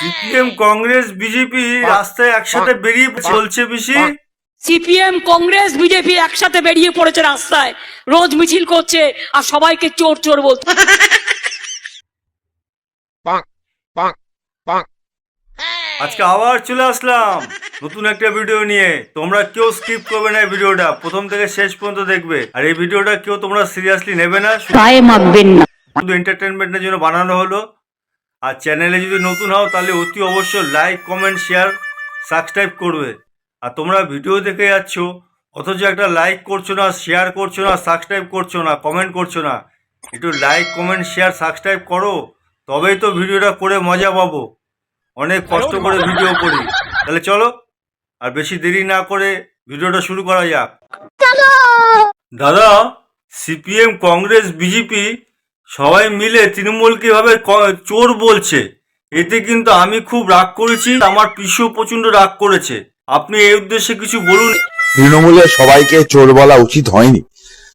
CPM Congress BJP রাস্তায় একসাথে বেরিয়ে চলছে বেশি। সিপিএম কংগ্রেস বিজেপি একসাথে বেরিয়ে পড়েছে রাস্তায়। রোজ মিছিল করছে আর সবাইকে চোর চোর বলছে। আজকে আবার চলে আসলাম নতুন একটা ভিডিও নিয়ে। তোমরা কেউ স্কিপ করবে না এই ভিডিওটা। প্রথম থেকে শেষ পর্যন্ত দেখবে। আর এই ভিডিওটা কেউ তোমরা সিরিয়াসলি নেবে না। গায়ে মাখবেন না। শুধু এন্টারটেনমেন্টের জন্য বানানো হলো। আর চ্যানেলে যদি নতুন হও তাহলে অতি অবশ্যই লাইক কমেন্ট শেয়ার সাবস্ক্রাইব করবে। আর তোমরা ভিডিও দেখে যাচ্ছ অথচ একটা লাইক করছ না শেয়ার করছ না সাবস্ক্রাইব করছ না কমেন্ট করছ না একটু লাইক কমেন্ট শেয়ার সাবস্ক্রাইব করো তবেই তো ভিডিওটা করে মজা পাবো। অনেক কষ্ট করে ভিডিও করি। তাহলে চলো আর বেশি দেরি না করে ভিডিওটা শুরু করা যাক। দাদা সিপিএম কংগ্রেস বিজেপি সবাই মিলে তৃণমূলকে এভাবে ক- চোর বলছে এতে কিন্তু আমি খুব রাগ করেছি আমার পিসু প্রচণ্ড রাগ করেছে। আপনি এই উদ্দেশ্যে কিছু বলুন। তৃণমূলের সবাইকে চোর বলা উচিত হয়নি।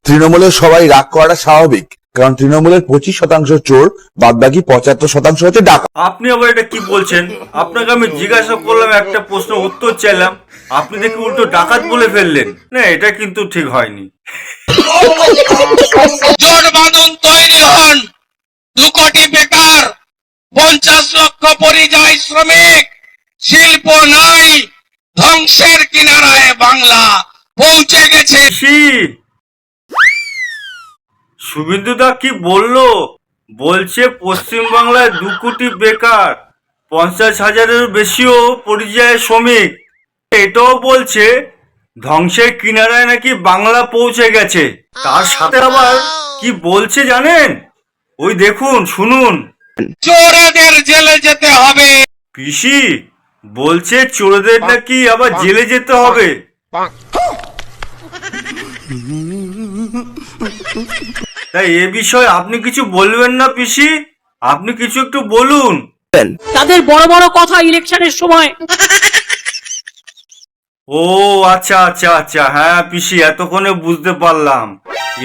তৃণমূলের সবাই রাগ করাটা স্বাভাবিক কারণ তৃণমূলের পঁচিশ শতাংশ চোর বাদ বাকি পঁচাত্তর শতাংশ হচ্ছে ডাকা আপনি আবার এটা কি বলছেন? আপনাকে আমি জিজ্ঞাসা করলাম একটা প্রশ্ন উত্তর চাইলাম আপনি দেখি উল্টো ডাকাত বলে ফেললেন। না এটা কিন্তু ঠিক হয়নি। জোট বাঁধন তৈরি হন দু কোটি বেকার, পঞ্চাশ লক্ষ পরিযায়ী শ্রমিক, শিল্প নাই, ধ্বংসের কিনারায় বাংলা পৌঁছে গেছে। পিসি শুভেন্দুদা কি বলল? বলছে, পশ্চিমবাংলায় দু কোটি বেকার, পঞ্চাশ হাজারের বেশিও পরিযায়ী শ্রমিক। এটাও বলছে, ধ্বংসের কিনারায় নাকি বাংলা পৌঁছে গেছে। তার সাথে আবার কি বলছে জানেন? ওই দেখুন শুনুন। চোরেদের জেলে যেতে হবে। পিসি বলছে চোরদের নাকি আবার জেলে যেতে হবে। তাই এ বিষয়ে আপনি কিছু বলবেন না পিসি? আপনি কিছু একটু বলুন। তাদের বড় বড় কথা ইলেকশনের সময়। ও আচ্ছা আচ্ছা আচ্ছা হ্যাঁ পিসি, এতক্ষণে বুঝতে পারলাম।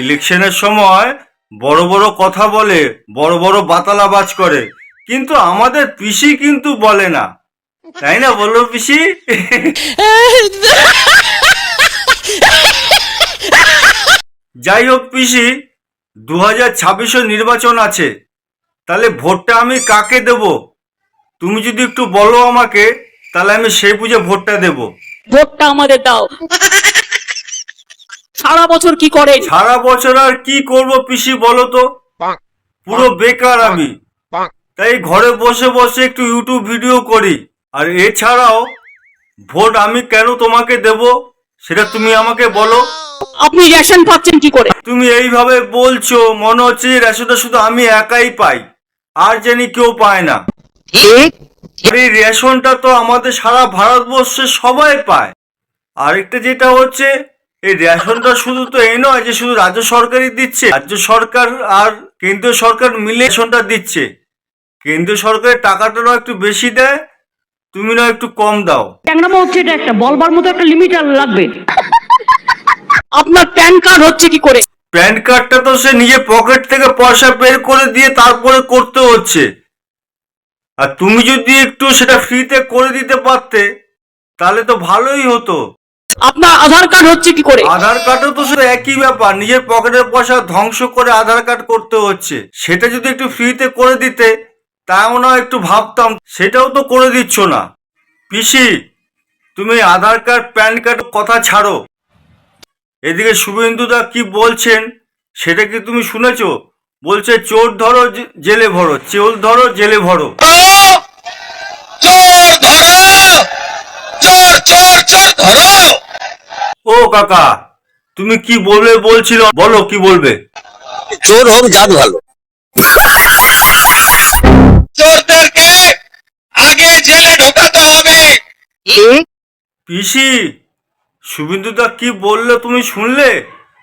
ইলেকশনের সময় বড় বড় কথা বলে, বড় বড় বাতালাবাজ করে, কিন্তু আমাদের পিসি কিন্তু বলে না। তাই না বলল পিসি? যাই হোক পিসি দু হাজার ছাব্বিশে নির্বাচন আছে, তাহলে ভোটটা আমি কাকে দেব? তুমি যদি একটু বলো আমাকে, তাহলে আমি সেই বুঝে ভোটটা দেবো। ভোটটা আমাদের দাও। সারা বছর কি করেন সারা বছর আর কি করব পিসি বলো তো? পুরো বেকার আমি। তাই ঘরে বসে বসে একটু ইউটিউব ভিডিও করি। আর এছাড়াও ভোট আমি কেন তোমাকে দেব সেটা তুমি আমাকে বলো। আপনি রেশন পাচ্ছেন কি করে? তুমি এইভাবে বলছো মনে হচ্ছে রেশনটা শুধু আমি একাই পাই। আর জানি কেউ পায় না। আর এই রেশনটা তো আমাদের সারা ভারতবর্ষে সবাই পায়। আরেকটা যেটা হচ্ছে এই রেশনটা শুধু তো এই নয় যে শুধু রাজ্য সরকারই দিচ্ছে রাজ্য সরকার আর কেন্দ্রীয় সরকার মিলে রেশনটা দিচ্ছে। কেন্দ্রীয় সরকারের টাকাটাও একটু বেশি দেয় তুমি না একটু কম দাও। ট্যাংরামো হচ্ছে এটা একটা বলবার মতো একটা লিমিট লাগবে। আপনার প্যান কার্ড হচ্ছে কি করে? প্যান কার্ডটা তো সে নিজের পকেট থেকে পয়সা বের করে দিয়ে তারপরে করতে হচ্ছে। আর তুমি যদি একটু সেটা ফ্রিতে করে দিতে পারতে তাহলে তো ভালোই হতো। আপনার আধার কার্ড হচ্ছে কি করে? আধার কার্ডও তো শুধু একই ব্যাপার নিজের পকেটের পয়সা ধ্বংস করে আধার কার্ড করতে হচ্ছে। সেটা যদি একটু ফ্রিতে করে দিতে তাও না একটু ভাবতাম সেটাও তো করে দিচ্ছ না। পিসি তুমি আধার কার্ড প্যান কার্ড কথা ছাড়ো। এদিকে শুভেন্দুদা কি বলছেন সেটা কি তুমি শুনেছো? বলছে চোর ধরো জেলে ভরো চোর ধরো জেলে ভরো। চোর ধরো চোর চোর চোর ধরো। ও কাকা তুমি কি বলবে বলছিল? বলো কি বলবে? চোর হোক জাত ভালো। চোরদেরকে আগে জেলে ঢোকাতে হবে। পিসি শুভেন্দুদা কি বলল তুমি শুনলে?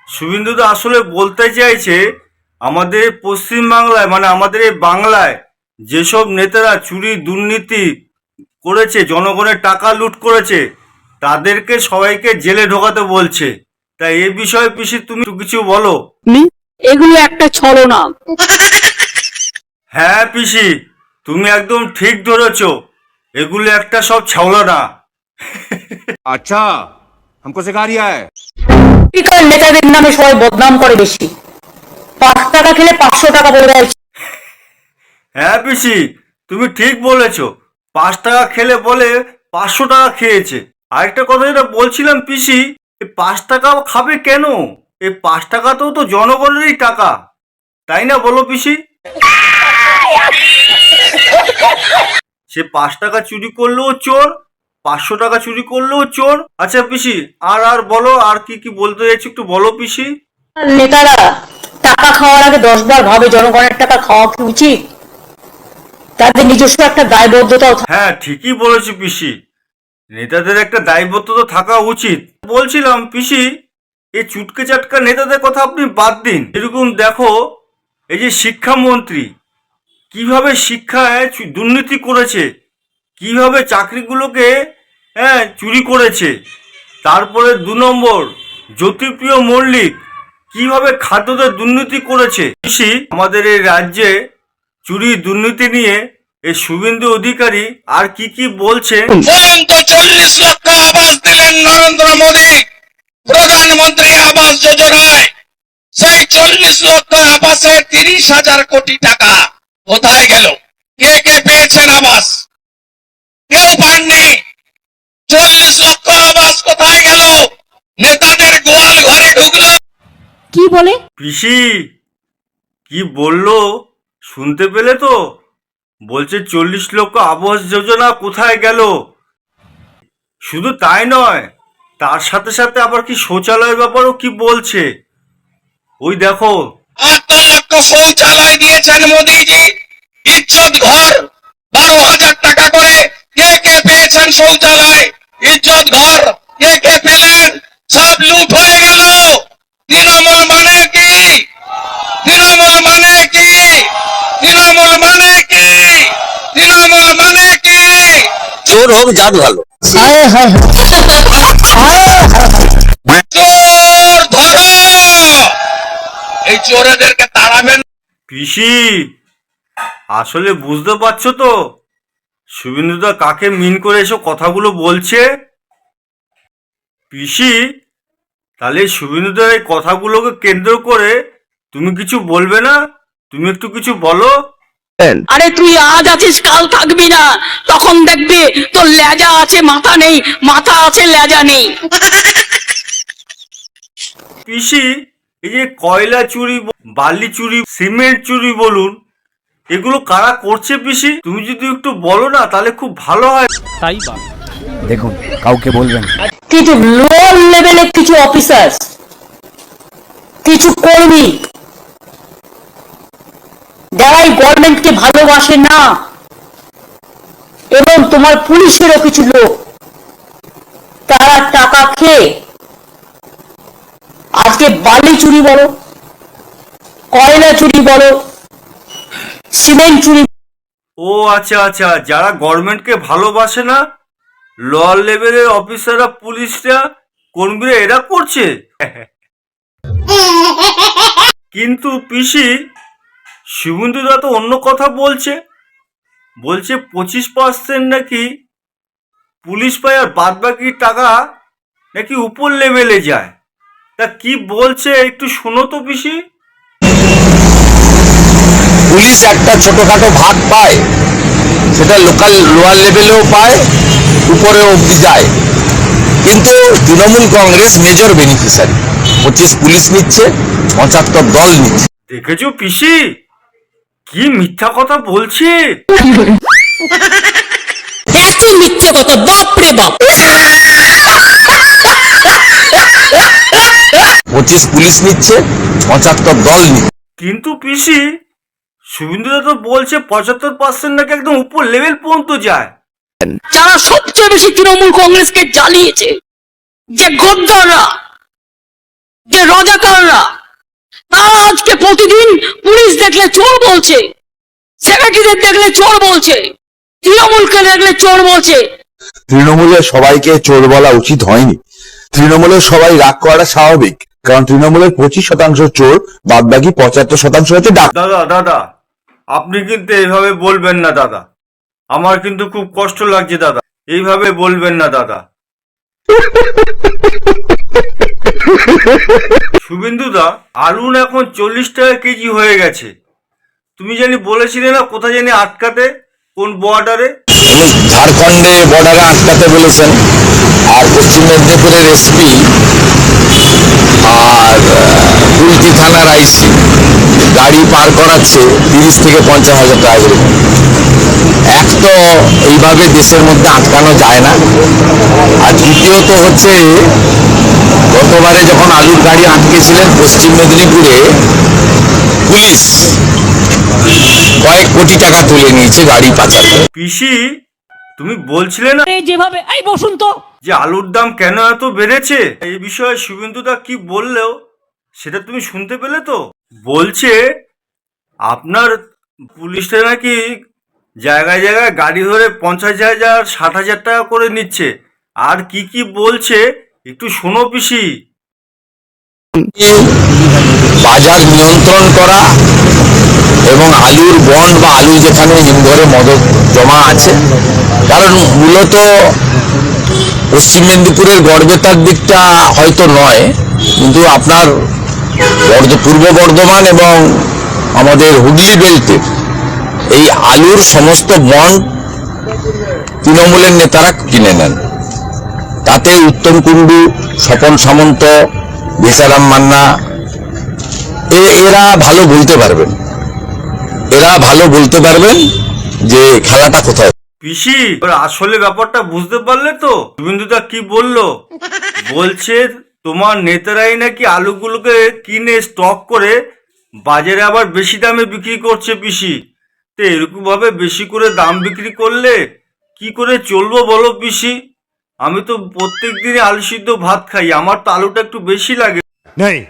শুভেন্দুদা আসলে বলতে চাইছে আমাদের পশ্চিম বাংলায় মানে আমাদের এই বাংলায় যেসব নেতারা চুরি দুর্নীতি করেছে জনগণের টাকা লুট করেছে তাদেরকে সবাইকে জেলে ঢোকাতে বলছে তাই এ বিষয়ে পিসি তুমি একটু কিছু বলো এগুলো একটা ছলনা হ্যাঁ পিসি তুমি একদম ঠিক ধরেছ এগুলো একটা সব ছাওলা না अच्छा हमको सिखा रिया है পলিটিক্যাল নেতাদের নামে সবাই বদনাম করে বেশি পাঁচ টাকা খেলে পাঁচশো টাকা বলে দেয়। হ্যাঁ পিসি তুমি ঠিক বলেছ। পাঁচ টাকা খেলে বলে পাঁচশো টাকা খেয়েছে। আরেকটা কথা যেটা বলছিলাম পিসি এই পাঁচ টাকা খাবে কেন? এই পাঁচ টাকাতেও তো জনগণেরই টাকা। তাই না বলো পিসি? সে পাঁচ টাকা চুরি করলেও চোর পাঁচশো টাকা চুরি করলেও চোর। আচ্ছা পিসি আর আর বলো আর কি কি বলতে চাইছি একটু বলো পিসি। নেতারা টাকা খাওয়ার আগে দশ বার ভাবে জনগণের টাকা খাওয়া কি উচিত? তাদের নিজস্ব একটা দায়বদ্ধতাও হ্যাঁ ঠিকই বলেছি পিসি। নেতাদের একটা দায়বদ্ধতা থাকা উচিত। বলছিলাম, পিসি, এই চুটকে চাটকা নেতাদের কথা আপনি বাদ দিন। এরকম দেখো, এই যে শিক্ষামন্ত্রী, কীভাবে শিক্ষায় দুর্নীতি করেছে, কীভাবে চাকরিগুলোকে হ্যাঁ চুরি করেছে, তারপরে দু নম্বর, জ্যোতিপ্রিয় মল্লিক কীভাবে খাদ্যদের দুর্নীতি করেছে? কৃষি আমাদের এই রাজ্যে চুরি, দুর্নীতি নিয়ে এই শুভেন্দু অধিকারী আর কি কি বলছে? চল্লিশ লক্ষ আবাস দিলেন নরেন্দ্র মোদী, প্রধানমন্ত্রী আবাস যোজনায়। সেই চল্লিশ লক্ষ আবাসে তিরিশ হাজার কোটি টাকা। কি বলে? পিসি কি বলল? শুনতে পেলে তো? বলছে চল্লিশ লক্ষ আবাস যোজনা কোথায় গেল? শুধু তাই নয় তার সাথে সাথে আবার কি শৌচালয়ের ব্যাপারেও কি বলছে? ওই দেখো। লক্ষ শৌচালয় দিয়েছেন মোদীজি ইজ্জত ঘর। বারো হাজার টাকা করে কে কে পেয়েছেন শৌচালয়? ইজ্জত ঘর। কে কে পেলেন? সব লুট হয়ে গেল। তৃণমূল মানে কি? তৃণমূল মানে কি? তৃণমূল মানে কি? তৃণমূল মানে কি? চোর হোক জাত ভালো। চোর ধরো! এই চোরেদেরকে তাড়াবেন। পিসি আসলে বুঝতে পারছ তো? শুভেন্দুদা কাকে মিন করে এসব কথাগুলো বলছে? পিসি তাহলে শুভেন্দুদার এই কথাগুলোকে কেন্দ্র করে তুমি কিছু বলবে না? তুমি একটু কিছু বলো। আরে তুই আজ আছিস কাল থাকবি না। তখন দেখবি তোর লেজা আছে মাথা নেই। মাথা আছে লেজা নেই। পিসি এই যে কয়লা চুরি বালি চুরি সিমেন্ট চুরি বলুন এগুলো কারা করছে পিসি? তুমি যদি একটু বলো না তাহলে খুব ভালো হয়। देखो কাউকে বলবেন কিছু লোয়ার লেভেলে কিছু অফিসার কিছু কর্মী যারা এই গভর্নমেন্টকে ভালোবাসে না এবং তোমার পুলিশেরও কিছু লোক তারা টাকা খেয়ে আজকে বালি চুরি বলো কয়লা চুরি বলো সিমেন্ট চুরি ও আচ্ছা আচ্ছা যারা গভর্নমেন্টকে ভালোবাসে না লোয়ার লেভেলের অফিসাররা পুলিশরা কর্মীরা এরা করছে? কিন্তু পিসি শিবুন্দুদা তো অন্য কথা বলছে। বলছে পঁচিশ পার্সেন্ট নাকি পুলিশ পায় আর বাদ বাকি টাকা নাকি উপর লেভেলে যায়। তা কি বলছে একটু শোনো তো পিসি। পুলিশ একটা ছোটখাটো ভাগ পায়, সেটা লোকাল লোয়ার লেভেলেও পায় উপরেও অব্দি যায়। কিন্তু তৃণমূল কংগ্রেস মেজর বেনিফিশিয়ারি পঁচিশ পুলিশ নিচ্ছে পঁচাত্তর দল নিচ্ছে। দেখেছ পিসি? কি মিথ্যা কথা বলছে? এত মিথ্যে কথা বাপ রে বাপ। পঁচিশ পুলিশ নিচ্ছে পঁচাত্তর দল নিচ্ছে। কিন্তু পিসি শুভেন্দুদা তো বলছে পঁচাত্তর পার্সেন্ট নাকি একদম উপর লেভেল পর্যন্ত যায়। যারা সবচেয়ে বেশি তৃণমূল কংগ্রেসকে জ্বালিয়েছে যে গদ্দাররা যে রজাকাররা তারা আজকে প্রতিদিন পুলিশ দেখলে চোর বলছে সেক্রেটারিদের দেখলে চোর বলছে তৃণমূলকে দেখলে চোর বলছে। তৃণমূলের সবাইকে চোর বলা উচিত হয়নি। তৃণমূলের সবাই রাগ করাটা স্বাভাবিক কারণ তৃণমূলের পঁচিশ শতাংশ চোর বাদ বাকি পঁচাত্তর শতাংশ হচ্ছে দাদা দাদা আপনি কিন্তু এইভাবে বলবেন না দাদা। আমার কিন্তু খুব কষ্ট লাগছে, দাদা। এইভাবে বলবেন না, দাদা। শুভেন্দুদা আলুন এখন চল্লিশ টাকা কেজি হয়ে গেছে। তুমি জানি বলেছিলে না কোথায় জানি আটকাতে? কোন বর্ডারে ঝাড়খণ্ডে বর্ডারে আটকাতে বলেছেন। আর পশ্চিম মেদিনীপুরের এসপি আর কুলটি থানার আইসি গাড়ি পার করাচ্ছে তিরিশ থেকে পঞ্চাশ হাজার টাকা করে। এক তো এইভাবে দেশের মধ্যে আটকানো যায় না। আর দ্বিতীয়ত হচ্ছে গতবারে যখন আলুর গাড়ি আটকেছিলেন পশ্চিম মেদিনীপুরে পুলিশ কয়েক কোটি টাকা তুলে নিয়েছে গাড়ি পাচার। করে পিসি তুমি বলছিলে না এই যেভাবে এই বসুন তো যে আলুর দাম কেন এত বেড়েছে? এই বিষয়ে শুভেন্দু দা কি বললেও সেটা তুমি শুনতে পেলে তো? বলছে আপনার পুলিশরা নাকি জায়গায় জায়গায় গাড়ি ধরে পঞ্চাশ হাজার, ষাট হাজার টাকা করে নিচ্ছে। আর কি কি বলছে, একটু শোনো পিসি। বাজার নিয়ন্ত্রণ করা এবং আলুর বন্ড বা আলু যেখানে হিমঘরে মদত জমা আছে, কারণ মূলত পশ্চিম মেদিনীপুরের গড়বেতার দিকটা হয়তো নয়, কিন্তু আপনার পূর্ব বর্ধমান এবং আমাদের হুগলি বেল্টের এই আলুর সমস্ত বন তৃণমূলের নেতারা কিনে নেন। তাতে উত্তম কুণ্ডু, স্বপন সামন্ত বেচারাম মান্না এরা ভালো বলতে পারবেন। এরা ভালো বলতে পারবেন যে খেলাটা কোথায়। পিসি আসলে ব্যাপারটা বুঝতে পারলে তো? শুভেন্দুদা কি বলল? বলছে, তোমার নেতারাই নাকি আলুগুলোকে কিনে স্টক করে বাজারে আবার বেশি দামে বিক্রি করছে পিসি। তো এরকম ভাবে বেশি করে দাম বিক্রি করলে কি করে চলবো বলো পিসি? আমি তো প্রত্যেক দিনে আলু সিদ্ধ ভাত খাই আমার তো আলুটা একটু বেশি লাগে। नहीं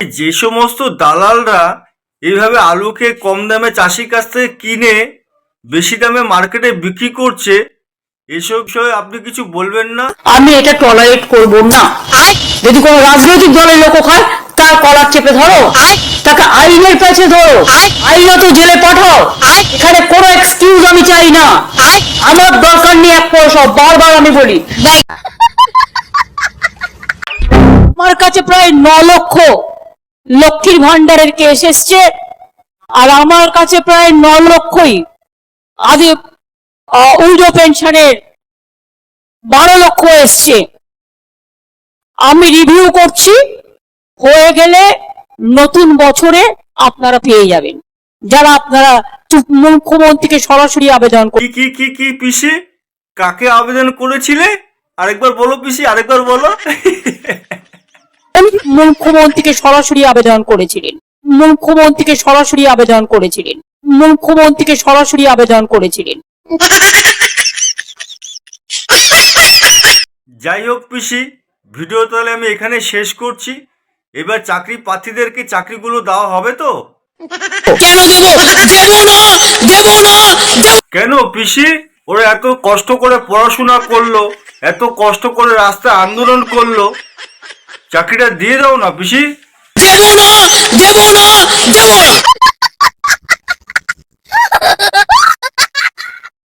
যে সমস্ত দালালরা এইভাবে আলুকে কম দামে চাষির কাছ থেকে কিনে বেশি দামে মার্কেটে বিক্রি করছে এসব বিষয়ে আপনি কিছু বলবেন না? আমি এটা টলারেট করব না। যদি কোনো রাজনৈতিক দলের লোক খায় তার কলার চেপে ধরো। তাকে আইনের কাছে ধরো। আইনত জেলে পাঠাও। এখানে কোনো এক্সকিউজ আমি চাই না। আমার দরকার নেই এক পয়সা বারবার আমি বলি। আমার কাছে প্রায় ন লক্ষ লক্ষ্মীর ভান্ডারের কেস এসছে আর আমার কাছে প্রায় ন লক্ষই আদি উল্টো পেনশনের বারো লক্ষ এসছে। আমি রিভিউ করছি হয়ে গেলে নতুন বছরে আপনারা পেয়ে যাবেন। যারা আপনারা মুখ্যমন্ত্রীকে সরাসরি আবেদন কি কি কি কি পিসি? কাকে আবেদন করেছিলে? আরেকবার বলো পিসি আরেকবার বলো। মুখ্যমন্ত্রীকে সরাসরি আবেদন করেছিলেন। মুখ্যমন্ত্রীকে সরাসরি আবেদন করেছিলেন। মুখ্যমন্ত্রীকে সরাসরি আবেদন করেছিলেন। যাই হোক পিসি ভিডিও তাহলে আমি এখানে শেষ করছি। এবার চাকরি প্রার্থীদেরকে চাকরিগুলো দেওয়া হবে তো? কেন দেব? দেব না! দেব না! কেন পিসি? ওরা এত কষ্ট করে পড়াশোনা করল এত কষ্ট করে রাস্তায় আন্দোলন করল। চাকরিটা দিয়ে দাও না পিসি।